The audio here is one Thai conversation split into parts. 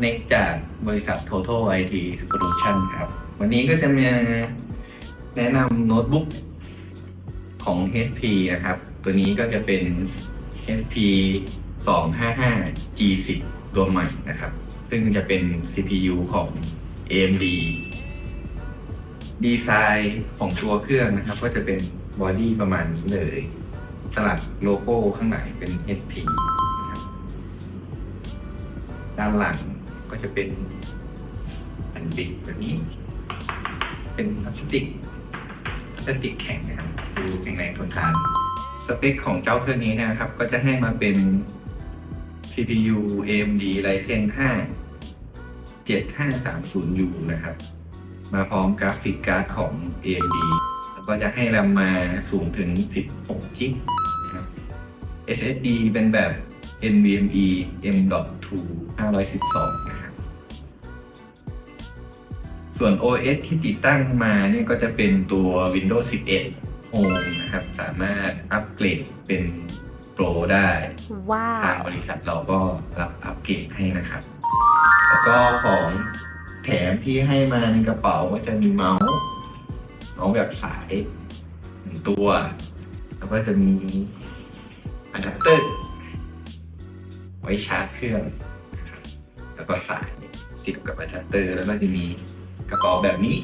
เน็กจากบริษัท Total IT Solution ครับ วันนี้ก็จะมาแนะนำโน้ตบุ๊กของ HP นะครับ ตัวนี้ก็จะเป็น HP 255 G10 ตัวใหม่นะครับ ซึ่งจะเป็น CPU ของ AMD ดีไซน์ของตัวเครื่องนะครับ ก็จะเป็นบอดี้ประมาณนี้เลย สลักโลโก้ข้างหลังเป็น HP ด้านหลัง ก็จะเป็นอันบิ๊กแบบนี้ เป็นพลาสติกพลาสติกแข็งนะครับดูแข็งแรงทนทาน สเปคของเจ้าเครื่องนี้นะครับ ก็จะให้มาเป็น CPU AMD Ryzen 5 7530U นะครับ มาพร้อมกราฟิกการ์ดของ AMD แล้วก็จะให้แรมมาสูงถึง 16 กิกนะ SSD เป็นแบบ NVMe M.2 512นะครับส่วน OS ที่ติดตั้งมาเนี่ยก็จะเป็นตัว Windows 11 Home นะครับ สามารถอัปเกรดเป็น Pro ได้ ว้าทางว บริษัทเราก็รับอัปเกรดให้นะครับ แล้วก็ของแถมที่ให้มาในกระเป๋าก็จะมีเมาส์เมาส์แบบสายหนึ่งตัว แล้วก็จะมีอะแดปเตอร์ ไว้ชาร์จเครื่องนะครับแล้วก็สายเสียบกับอะแดปเตอร์แล้วก็จะมีกระเป๋าแบบนี้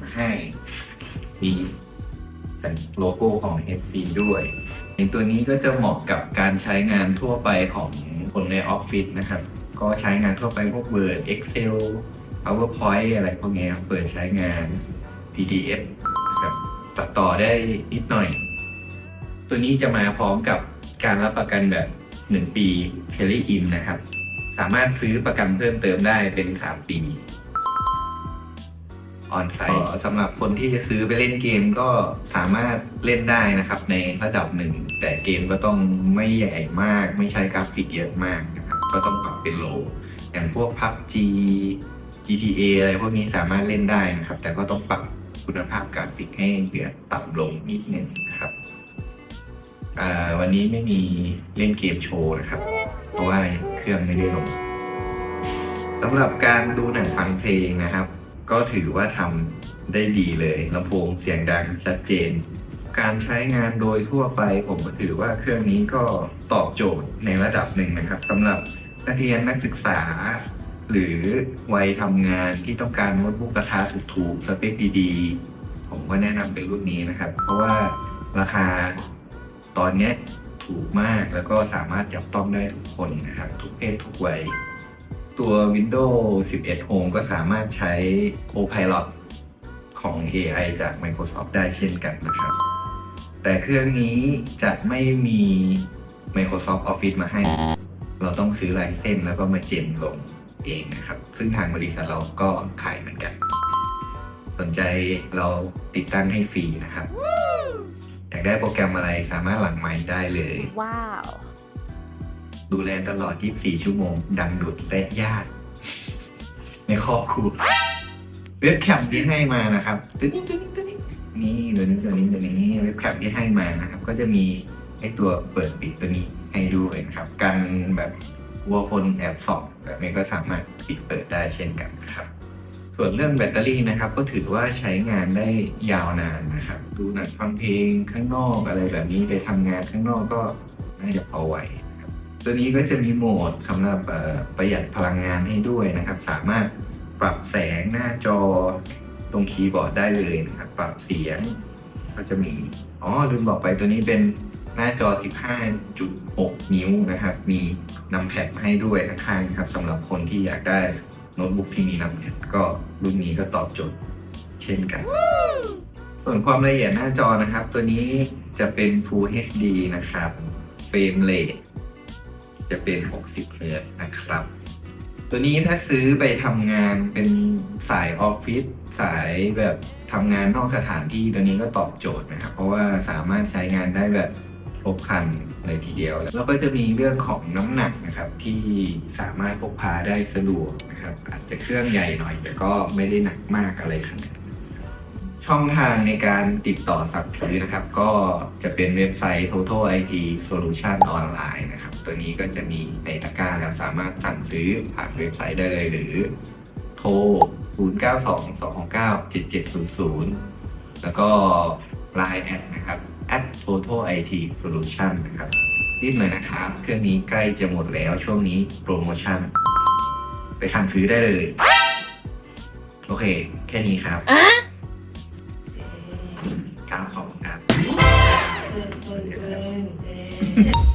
มาให้มีแต่โลโก้ของ HP ด้วยในตัวนี้ก็จะเหมาะกับการใช้งานทั่วไปของคนในออฟฟิศนะครับ ก็ใช้งานทั่วไปพวก Word Excel PowerPoint อะไรพวกนี้เปิดใช้งาน PDF ครับตัดต่อได้นิดหน่อย ตัวนี้จะมาพร้อมกับการรับประกันแบบ 1 ปี Carry In นนะครับ สามารถซื้อประกันเพิ่มเติมได้เป็น 3 ปีออนไซต์สำหรับคนที่จะซื้อไปเล่นเกมก็สามารถเล่นได้นะครับ ในระดับหนึ่ง แต่เกมก็ต้องไม่ใหญ่มาก ไม่ใช้กราฟิกเยอะมากนะครับก็ต้องปรับเป็นโลอย่างพวก PUBG GTA อะไรพวกนี้สามารถเล่นได้นะครับ แต่ก็ต้องปรับคุณภาพกราฟิกให้เหลือต่ำลงนิดนึงนะครับ วันนี้ไม่มีเล่นเกมโชว์นะครับ เพราะว่าเครื่องไม่ได้ลงสำหรับการดูหนังฟังเพลงนะครับ ก็ถือว่าทำได้ดีเลยลำโพงเสียงดังชัดเจน การใช้งานโดยทั่วไปผมก็ถือว่าเครื่องนี้ก็ตอบโจทย์ในระดับหนึ่งนะครับสำหรับนักเรียนนักศึกษา หรือวัยทำงานที่ต้องการโน้ตบุ๊กราคาถูกๆสเปคดีๆ ผมก็แนะนำเป็นรุ่นนี้นะครับ เพราะว่าราคา ตอนนี้ถูกมากแล้วก็สามารถจับต้องได้ทุกคนนะครับ ทุกเพศทุกวัย ตัว Windows 11 Home ก็สามารถใช้ Copilot ของ AI จาก Microsoft ได้เช่นกันนะครับ แต่เครื่องนี้จะไม่มี Microsoft Office มาให้ เราต้องซื้อไลเซนส์แล้วก็มาเจมลงเองนะครับ ซึ่งทางบริษัทเราก็ขายเหมือนกัน สนใจเราติดตั้งให้ฟรีนะครับ อยากได้โปรแกรมอะไรสามารถหลังไมค์ได้เลย ว้าว ดูแลตลอด 24 ชั่วโมง ดังดุดและญาติ ในครอบครัวเว็บแคมที่ให้มานะครับตึ๊ดตึ๊ดตึ๊ดตึ๊ดนี่ตัวนี้ตัวนี้ตัวนี้เว็บแคมที่ให้มานะครับ ก็จะมีไอตัวเปิดปิดตัวนี้ให้ด้วยนะครับกันแบบกลัวคนแอบส่องแบบนี้ก็สามารถปิดเปิดได้เช่นกันนะครับ ส่วนเรื่องแบตเตอรี่นะครับ ก็ถือว่าใช้งานได้ยาวนานนะครับ ดูหนังฟังเพลงข้างนอกอะไรแบบนี้ไปทำงานข้างนอกก็น่าจะพอไหวนะครับตัวนี้ก็จะมีโหมดสำหรับประหยัดพลังงานให้ด้วยนะครับ สามารถปรับแสงหน้าจอตรงคีย์บอร์ดได้เลยนะครับ ปรับเสียงก็จะมี อ๋อลืมบอกไปตัวนี้เป็นหน้าจอ 15.6 นิ้วนะครับ มีนำแพดมาให้ด้วยข้างๆนะครับสำหรับคนที่อยากได้ โน้ตบุ๊กที่มีนำแพดก็รุ่นนี้ก็ตอบโจทย์เช่นกัน ส่วนความละเอียดหน้าจอนะครับ ตัวนี้จะเป็น Full HD นะครับเฟรมเรทจะเป็น 60เฮิรตนะครับ ตัวนี้ถ้าซื้อไปทำงานเป็นสายออฟฟิศสายแบบทำงานนอกสถานที่ตัวนี้ก็ตอบโจทย์นะครับ เพราะว่าสามารถใช้งานได้แบบ ครบครันเลยทีเดียว แล้วก็จะมีเรื่องของน้ำหนักนะครับที่สามารถพกพาได้สะดวกนะครับอาจจะเครื่องใหญ่หน่อย แต่ก็ไม่ได้หนักมากอะไรขนาดช่องทางในการติดต่อสั่งซื้อนะครับ ก็จะเป็นเว็บไซต์ Total IT Solution Online นะครับ ตัวนี้ก็จะมีในตะกร้าแล้วสามารถสั่งซื้อผ่านเว็บไซต์ได้เลยหรือ โทร 092 269 7700 แล้วก็ Line แอดนะครับ at total IT solution นะครับรีบหน่อยนะครับ เครื่องนี้ใกล้จะหมดแล้วช่วงนี้โปรโมชั่น ไปสั่งซื้อได้เลย โอเค แค่นี้ครับครับขอบคุณครับ เกินเกินเกิน